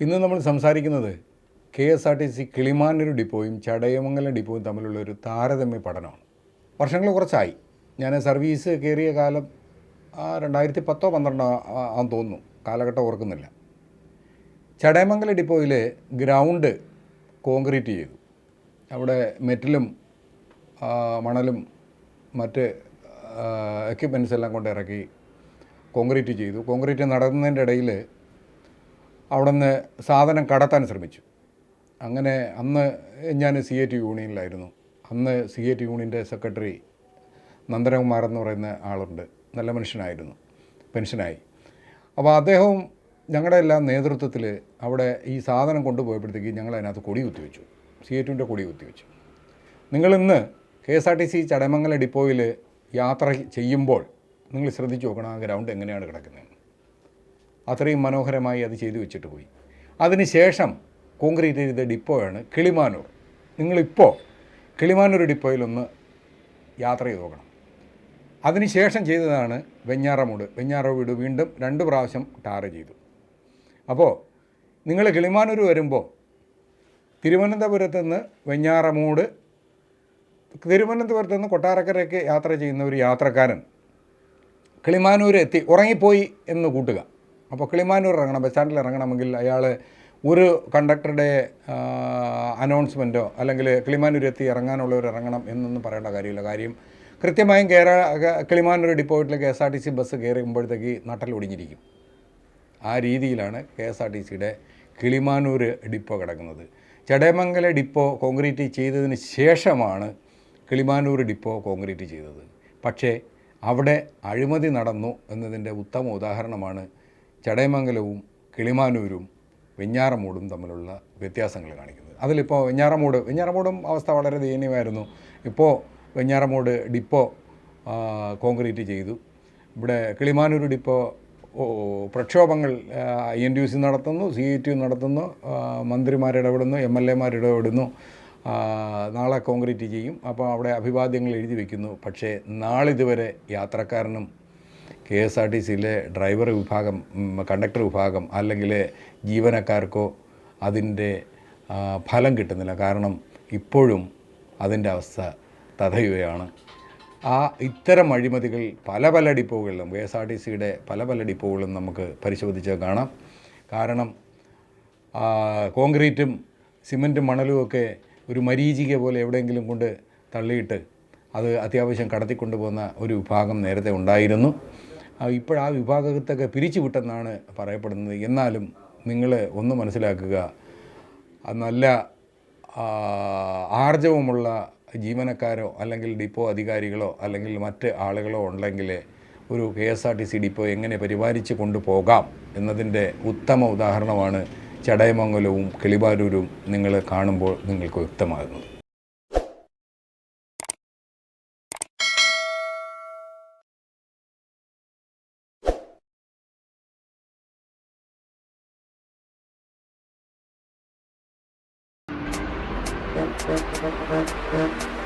ഇന്ന് നമ്മൾ സംസാരിക്കുന്നത് K S R T C Kilimanoor ഡിപ്പോയും Chadayamangalam ഡിപ്പോയും തമ്മിലുള്ള ഒരു താരതമ്യ പഠനമാണ്. വർഷങ്ങൾ കുറച്ചായി. ഞാൻ സർവീസ് കയറിയ കാലം രണ്ടായിരത്തി പത്തോ പന്ത്രണ്ടോ ആണെന്ന് തോന്നുന്നു. കാലഘട്ടം ഓർക്കുന്നില്ല. ചടയമംഗലം ഡിപ്പോയിൽ ഗ്രൗണ്ട് കോൺക്രീറ്റ് ചെയ്തു. അവിടെ മെറ്റലും മണലും മറ്റ് എക്യുപ്മെന്റ്സ് എല്ലാം കൊണ്ട് ഇറക്കി കോൺക്രീറ്റ് ചെയ്തു. കോൺക്രീറ്റ് നടന്നതിന്റെ ഇടയിൽ അവിടെ നിന്ന് സാധനം കടത്താൻ ശ്രമിച്ചു. അങ്ങനെ അന്ന് ഞാൻ സി എ ടി യൂണിയനിലായിരുന്നു. അന്ന് സി എ ടി യൂണിയന്റെ സെക്രട്ടറി നന്ദനകുമാർ എന്ന് പറയുന്ന ആളുണ്ട്. നല്ല മനുഷ്യനായിരുന്നു. പെൻഷനായി. അപ്പോൾ അദ്ദേഹവും ഞങ്ങളുടെ എല്ലാം നേതൃത്വത്തിൽ അവിടെ ഈ സാധനം കൊണ്ടുപോയപ്പോഴത്തേക്ക് ഞങ്ങൾ അതിനകത്ത് കൊടി കുത്തിവെച്ചു. സി എ ടിന്റെ കൊടി കുത്തിവെച്ചു. നിങ്ങളിന്ന് K S R T C Chadamangala ഡിപ്പോയിൽ യാത്ര ചെയ്യുമ്പോൾ നിങ്ങൾ ശ്രദ്ധിച്ച് നോക്കണം ആ ഗ്രൗണ്ട് എങ്ങനെയാണ് കിടക്കുന്നത്. അത്രയും മനോഹരമായി അത് ചെയ്തു വെച്ചിട്ട് പോയി. അതിനുശേഷം കോൺക്രീറ്റ് ചെയ്ത ഡിപ്പോയാണ് കിളിമാനൂർ. നിങ്ങളിപ്പോൾ കിളിമാനൂർ ഡിപ്പോയിലൊന്ന് യാത്ര ചെയ്ത് നോക്കണം. അതിനുശേഷം ചെയ്തതാണ് വെഞ്ഞാറമൂട്. വെഞ്ഞാറമൂട് വീണ്ടും രണ്ട് പ്രാവശ്യം ടാർ ചെയ്തു. അപ്പോൾ നിങ്ങൾ കിളിമാനൂർ വരുമ്പോൾ തിരുവനന്തപുരത്ത് നിന്ന് വെഞ്ഞാറമൂട് തിരുവനന്തപുരത്ത് നിന്ന് കൊട്ടാരക്കരയ്ക്ക് യാത്ര ചെയ്യുന്ന ഒരു യാത്രക്കാരൻ കിളിമാനൂർ എത്തി ഉറങ്ങിപ്പോയി എന്ന് കൂട്ടുക. അപ്പോൾ കിളിമാനൂർ ഇറങ്ങണം ബസ് സ്റ്റാൻഡിൽ ഇറങ്ങണമെങ്കിൽ അയാൾ ഒരു കണ്ടക്ടറുടെ അനൗൺസ്മെന്റോ അല്ലെങ്കിൽ കിളിമാനൂർ എത്തി ഇറങ്ങാനുള്ളവർ ഇറങ്ങണം എന്നൊന്നും പറയേണ്ട കാര്യമില്ല. കാര്യം കൃത്യമായും കേര Kilimanoor ഡിപ്പോയിട്ടിൽ K S R T C bus കയറുമ്പോഴത്തേക്ക് നട്ടൽ ഒടിഞ്ഞിരിക്കും. ആ രീതിയിലാണ് കെ എസ് ആർ ടി സിയുടെ കിളിമാനൂർ ഡിപ്പോ കിടക്കുന്നത്. ചടയമംഗല ഡിപ്പോ കോൺക്രീറ്റ് ചെയ്തതിന് ശേഷമാണ് കിളിമാനൂർ ഡിപ്പോ കോൺക്രീറ്റ് ചെയ്തത്. പക്ഷേ അവിടെ അഴിമതി നടന്നു എന്നതിന്റെ ഉത്തമ ഉദാഹരണമാണ് ചടയമംഗലവും കിളിമാനൂരും വെഞ്ഞാറമൂടും തമ്മിലുള്ള വ്യത്യാസങ്ങൾ കാണിക്കുന്നത്. അതിലിപ്പോൾ വെഞ്ഞാറമൂട് വെഞ്ഞാറമൂടും അവസ്ഥ വളരെ ദയനീയമായിരുന്നു. ഇപ്പോൾ വെഞ്ഞാറമൂട് ഡിപ്പോ കോൺക്രീറ്റ് ചെയ്തു. ഇവിടെ കിളിമാനൂർ ഡിപ്പോ പ്രക്ഷോഭങ്ങൾ I N D U C നടത്തുന്നു സി ഇ ടി നടത്തുന്നു മന്ത്രിമാരിടപെടുന്നു എം എൽ എമാരിടപെടുന്നു നാളെ കോൺക്രീറ്റ് ചെയ്യും. അപ്പോൾ അവിടെ അഭിവാദ്യങ്ങൾ എഴുതി വയ്ക്കുന്നു പക്ഷേ നാളിതുവരെ യാത്രക്കാരനും കെ എസ് ആർ ടി സിയിലെ ഡ്രൈവർ വിഭാഗം കണ്ടക്ടർ വിഭാഗം അല്ലെങ്കിൽ ജീവനക്കാർക്കോ അതിന്റെ ഫലം കിട്ടുന്നില്ല. കാരണം ഇപ്പോഴും അതിന്റെ അവസ്ഥ തഥയുകയാണ് ആ ഇത്തരം അഴിമതികൾ പല പല ഡിപ്പോകളിലും കെ എസ് ആർ ടി സിയുടെ പല പല ഡിപ്പോകളിലും നമുക്ക് പരിശോധിച്ച് കാണാം. കാരണം കോൺക്രീറ്റും സിമന്റും മണലും ഒക്കെ ഒരു മരീചിക പോലെ എവിടെയെങ്കിലും കൊണ്ട് തള്ളിയിട്ട് അത് അത്യാവശ്യം കടത്തിക്കൊണ്ടുപോകുന്ന ഒരു വിഭാഗം നേരത്തെ ഉണ്ടായിരുന്നു. ഇപ്പോൾ ആ വിഭാഗത്തൊക്കെ പിരിച്ചു വിട്ടെന്നാണ് പറയപ്പെടുന്നത്. എന്നാലും നിങ്ങൾ ഒന്ന് മനസ്സിലാക്കുക നല്ല ആർജവമുള്ള ജീവനക്കാരോ അല്ലെങ്കിൽ ഡിപ്പോ അധികാരികളോ അല്ലെങ്കിൽ മറ്റ് ആളുകളോ ഉണ്ടെങ്കിൽ ഒരു K S R T C depot എങ്ങനെ പരിപാലിച്ച് കൊണ്ടുപോകാം എന്നതിന്റെ ഉത്തമ ഉദാഹരണമാണ് ചടയമംഗലവും കിളിബാരൂരും നിങ്ങൾ കാണുമ്പോൾ നിങ്ങൾക്ക് വ്യക്തമാകുന്നത്. Thank you.